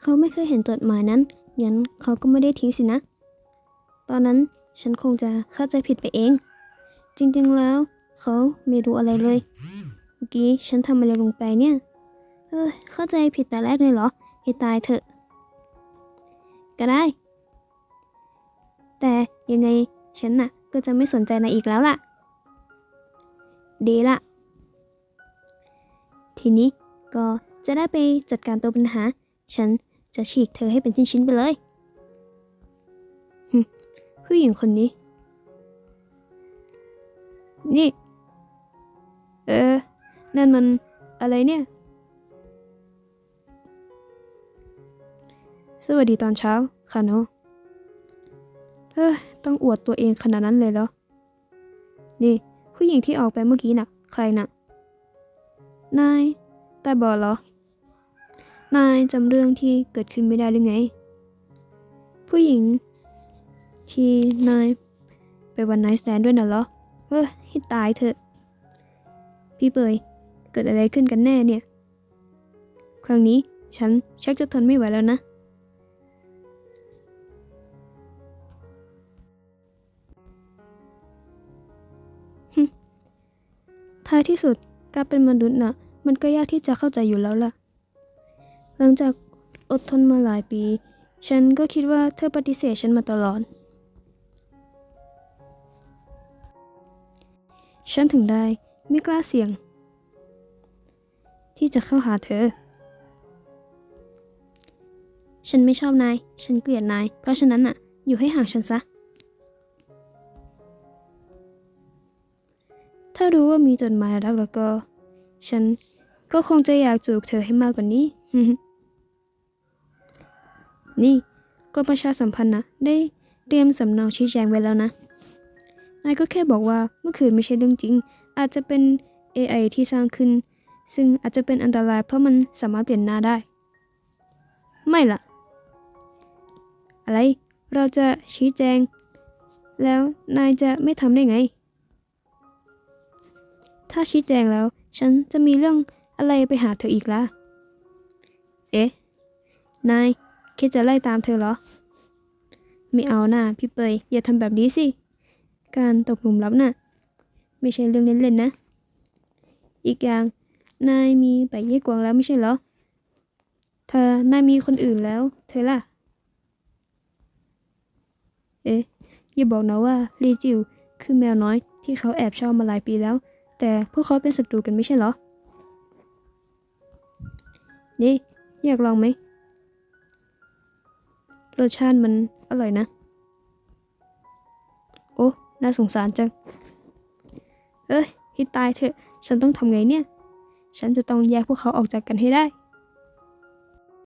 เขาไม่เคยเห็นจดหมายนั้น งั้นเขาก็ไม่ได้ทิ้งสินะ ตอนนั้นฉันคงจะเข้าใจผิดไปเอง จริงๆแล้ว เขาไม่รู้อะไรเลย เมื่อกี้ฉันทำอะไรลงไปเนี่ยเอ้ย เข้าใจผิดแต่แรกเลยเหรอ ให้ตายเถอะ ก็ได้ แต่ยังไงฉันน่ะก็จะไม่สนใจนายอีกแล้วล่ะ ดีละ ทีนี้ก็จะได้ไปจัดการตัวปัญหา ฉันจะฉีกเธอให้เป็นชิ้นๆไปเลยผู้หญิงคนนี้ นี่ เออ นั่นมันอะไรเนี่ย สวัสดีตอนเช้าค่ะโนเฮ้ยต้องอวดตัวเองขนาดนั้นเลยเหรอ นี่ ผู้หญิงที่ออกไปเมื่อกี้น่ะ ใครน่ะ นายตาบอเหรอ นายจำเรื่องที่เกิดขึ้นไม่ได้หรือไง ผู้หญิง ที่นายไปวันไนท์แตนด้วยน่ะเหรอเฮ้ให้ตายเถอะ พี่เปยเกิดอะไรขึ้นกันแน่เนี่ย ครั้งนี้ฉันชักจะทนไม่ไหวแล้วนะ ท้ายที่สุดการเป็นมนุษย์น่ะ มันก็ยากที่จะเข้าใจอยู่แล้วล่ะ หลังจากอดทนมาหลายปี ฉันก็คิดว่าเธอปฏิเสธฉันมาตลอด ฉันถึงได้ไม่กล้าเสี่ยง ที่จะเข้าหาเธอ ฉันไม่ชอบนาย ฉันเกลียดนาย เพราะฉะนั้นน่ะ อยู่ให้ห่างฉันซะ ถ้ารู้ว่ามีจดหมายรักแล้วก็ ฉันก็คงจะอยากจูบเธอให้มากกว่านี้ นี่กรมประชาสัมพันธ์นะ ได้เตรียมสำเนาชี้แจงไว้แล้วนะ นายก็แค่บอกว่าเมื่อคืนไม่ใช่เรื่องจริง อาจจะเป็น AI ที่สร้างขึ้น ซึ่งอาจจะเป็นอันตรายเพราะมันสามารถเปลี่ยนหน้าได้ ไม่ล่ะ อะไร เราจะชี้แจง แล้วนายจะไม่ทำได้ไง ถ้าชี้แจงแล้ว ฉันจะมีเรื่องอะไรไปหาเธออีกล่ะ เอ๊ะ นาย คิดจะไล่ตามเธอเหรอ ไม่เอาหน้าพี่เปยอย่าทำแบบนี้สิ การตกหลุมรักน่ะ ไม่ใช่เรื่องเล่นๆนะ อีกอย่างนายมีไปเยี่ยกวางแล้วไม่ใช่เหรอ เธอนายมีคนอื่นแล้ว เธอล่ะ เอ๊ะอย่าบอกนะว่าลีจิวคือแมวน้อยที่เขาแอบชอบมาหลายปีแล้ว แต่พวกเขาเป็นศัตรูกันไม่ใช่เหรอ นี่ อยากลองไหม รสชาติมันอร่อยนะ โอ้ น่าสงสารจัง เอ้ยให้ตายเถอะ ฉันต้องทำไงเนี่ย ฉันจะต้องแยกพวกเขาออกจากกันให้ได้